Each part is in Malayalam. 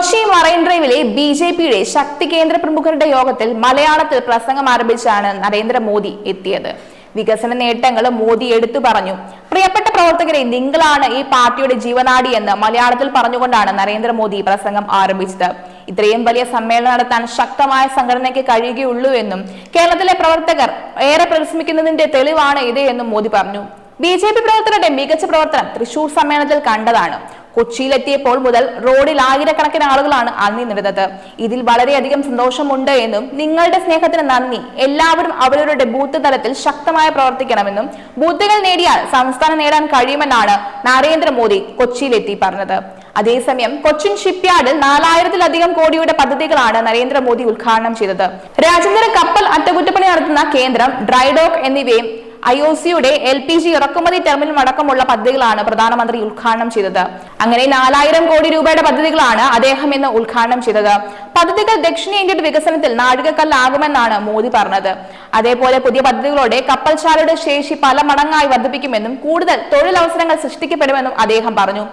കൊച്ചി മറൈൻ ഡ്രൈവിലെ ബി ജെ പിയുടെ ശക്തി കേന്ദ്ര പ്രമുഖരുടെ യോഗത്തിൽ മലയാളത്തിൽ പ്രസംഗം ആരംഭിച്ചാണ് നരേന്ദ്രമോദി എത്തിയത്. വികസന നേട്ടങ്ങൾ മോദി എടുത്തു പറഞ്ഞു. പ്രിയപ്പെട്ട പ്രവർത്തകരെ നിങ്ങളാണ് ഈ പാർട്ടിയുടെ ജീവനാടി എന്ന് മലയാളത്തിൽ പറഞ്ഞുകൊണ്ടാണ് നരേന്ദ്രമോദി പ്രസംഗം ആരംഭിച്ചത്. ഇത്രയും വലിയ സമ്മേളനം നടത്താൻ ശക്തമായ സംഘടനയ്ക്ക് കഴിയുകയുള്ളൂ എന്നും കേരളത്തിലെ പ്രവർത്തകർ ഏറെ പരിശ്രമിക്കുന്നതിന്റെ തെളിവാണ് ഇത് എന്നും മോദി പറഞ്ഞു. ബി ജെ പി പ്രവർത്തകരുടെ മികച്ച പ്രവർത്തനം തൃശൂർ സമ്മേളനത്തിൽ കണ്ടതാണ്. കൊച്ചിയിലെത്തിയപ്പോൾ മുതൽ റോഡിൽ ആയിരക്കണക്കിന് ആളുകളാണ് അണിനിരുന്നത് ഇതിൽ വളരെയധികം സന്തോഷമുണ്ട് എന്നും നിങ്ങളുടെ സ്നേഹത്തിന് നന്ദി. എല്ലാവരും അവരവരുടെ ബൂത്ത് തലത്തിൽ ശക്തമായി പ്രവർത്തിക്കണമെന്നും ബൂത്തുകൾ നേടിയാൽ സംസ്ഥാനം നേടാൻ കഴിയുമെന്നാണ് നരേന്ദ്രമോദി കൊച്ചിയിലെത്തി പറഞ്ഞത്. അതേസമയം കൊച്ചിൻ ഷിപ്പ്യാർഡിൽ നാലായിരത്തിലധികം കോടിയുടെ പദ്ധതികളാണ് നരേന്ദ്രമോദി ഉദ്ഘാടനം ചെയ്തത്. രാജ്യാന്തര കപ്പൽ അറ്റകുറ്റപ്പണി നടത്തുന്ന കേന്ദ്രം ഡ്രൈഡോക്ക് എന്നിവയും ഐ ഒ സിയുടെ എൽ പി ജി ഇറക്കുമതി ടെർമിനൽ അടക്കമുള്ള പദ്ധതികളാണ് പ്രധാനമന്ത്രി ഉദ്ഘാടനം ചെയ്തത്. അങ്ങനെ നാലായിരം കോടി രൂപയുടെ പദ്ധതികളാണ് അദ്ദേഹം ഇന്ന് ഉദ്ഘാടനം ചെയ്തത്. പദ്ധതികൾ ദക്ഷിണേന്ത്യയുടെ വികസനത്തിൽ നാഴികക്കല്ലാകുമെന്നാണ് മോദി പറഞ്ഞത്. അതേപോലെ പുതിയ പദ്ധതികളോടെ കപ്പൽശാലയുടെ ശേഷി പല മടങ്ങായി വർദ്ധിപ്പിക്കുമെന്നും കൂടുതൽ തൊഴിലവസരങ്ങൾ സൃഷ്ടിക്കപ്പെടുമെന്നും അദ്ദേഹം പറഞ്ഞു.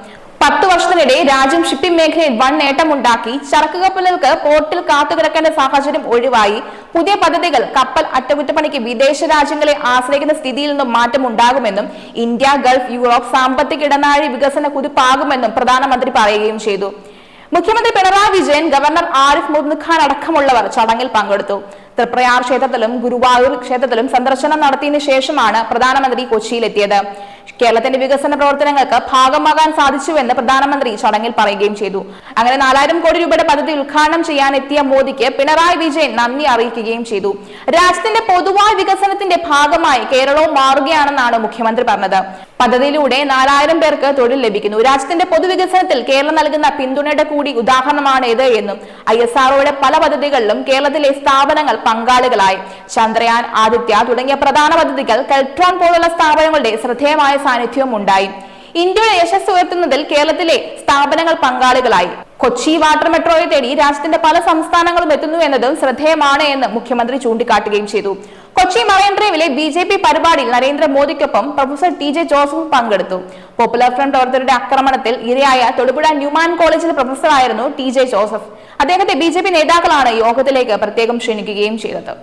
പത്ത് വർഷത്തിനിടെ രാജ്യം ഷിപ്പിംഗ് മേഖലയിൽ വൻ നേട്ടമുണ്ടാക്കി ചരക്ക് കപ്പലുകൾക്ക് പോർട്ടിൽ കാത്തുകിടക്കേണ്ട സാഹചര്യം ഒഴിവായി പുതിയ പദ്ധതികൾ കപ്പൽ അറ്റകുറ്റപ്പണിക്ക് വിദേശ രാജ്യങ്ങളെ ആശ്രയിക്കുന്ന സ്ഥിതിയിൽ നിന്നും മാറ്റം ഉണ്ടാകുമെന്നും ഇന്ത്യ ഗൾഫ് യൂറോപ്പ് സാമ്പത്തിക ഇടനാഴി വികസന കുതിപ്പാകുമെന്നും പ്രധാനമന്ത്രി പറയുകയും ചെയ്തു. മുഖ്യമന്ത്രി പിണറായി വിജയൻ ഗവർണർ ആരിഫ് മുഹമ്മദ് ഖാൻ അടക്കമുള്ളവർ ചടങ്ങിൽ പങ്കെടുത്തു. തൃപ്രയാർ ക്ഷേത്രത്തിലും ഗുരുവായൂർ ക്ഷേത്രത്തിലും സന്ദർശനം നടത്തിയതിനു ശേഷമാണ് പ്രധാനമന്ത്രി കൊച്ചിയിലെത്തിയത്. കേരളത്തിന്റെ വികസന പ്രവർത്തനങ്ങൾക്ക് ഭാഗമാകാൻ സാധിച്ചുവെന്ന് പ്രധാനമന്ത്രി ചടങ്ങിൽ പറയുകയും ചെയ്തു. അങ്ങനെ നാലായിരം കോടി രൂപയുടെ പദ്ധതി ഉദ്ഘാടനം ചെയ്യാൻ എത്തിയ മോദിക്ക് പിണറായി വിജയൻ നന്ദി അറിയിക്കുകയും ചെയ്തു. രാജ്യത്തിന്റെ പൊതുവായ വികസനത്തിന്റെ ഭാഗമായി കേരളവും മാറുകയാണെന്നാണ് മുഖ്യമന്ത്രി പറഞ്ഞത്. പദ്ധതിയിലൂടെ നാലായിരം പേർക്ക് തൊഴിൽ ലഭിക്കുന്നു. രാജ്യത്തിന്റെ പൊതുവികസനത്തിൽ കേരളം നൽകുന്ന പിന്തുണയുടെ കൂടി ഉദാഹരണമാണ് ഇത് എന്നും ഐ എസ് ആർഒയുടെ പല പദ്ധതികളിലും കേരളത്തിലെ സ്ഥാപനങ്ങൾ പങ്കാളികളായി. ചന്ദ്രയാൻ ആദിത്യ തുടങ്ങിയ പ്രധാന പദ്ധതികൾ കെൽട്രോൺ പോലുള്ള സ്ഥാപനങ്ങളുടെ ശ്രദ്ധേയമായ സാന്നിധ്യവും ഉണ്ടായി. ഇന്ത്യയുടെ യശസ് ഉയർത്തുന്നതിൽ കേരളത്തിലെ സ്ഥാപനങ്ങൾ പങ്കാളികളായി. കൊച്ചി വാട്ടർ മെട്രോയെ തേടി രാജ്യത്തിന്റെ പല സംസ്ഥാനങ്ങളും എത്തുന്നു എന്നതും ശ്രദ്ധേയമാണ് എന്ന് മുഖ്യമന്ത്രി ചൂണ്ടിക്കാട്ടുകയും ചെയ്തു. കൊച്ചി മറൈൻ ഡ്രൈവിലെ ബി ജെ പി പരിപാടിയിൽ നരേന്ദ്രമോദിക്കൊപ്പം പ്രൊഫസർ ടി ജെ ജോസഫ് പങ്കെടുത്തു. പോപ്പുലർ ഫ്രണ്ട് പ്രവർത്തകരുടെ ആക്രമണത്തിൽ ഇരയായ തൊടുപുഴ ന്യൂമാൻ കോളേജിലെ പ്രൊഫസറായിരുന്നു ടി ജെ ജോസഫ്. അദ്ദേഹത്തെ ബി നേതാക്കളാണ് യോഗത്തിലേക്ക് പ്രത്യേകം ക്ഷണിക്കുകയും ചെയ്തത്.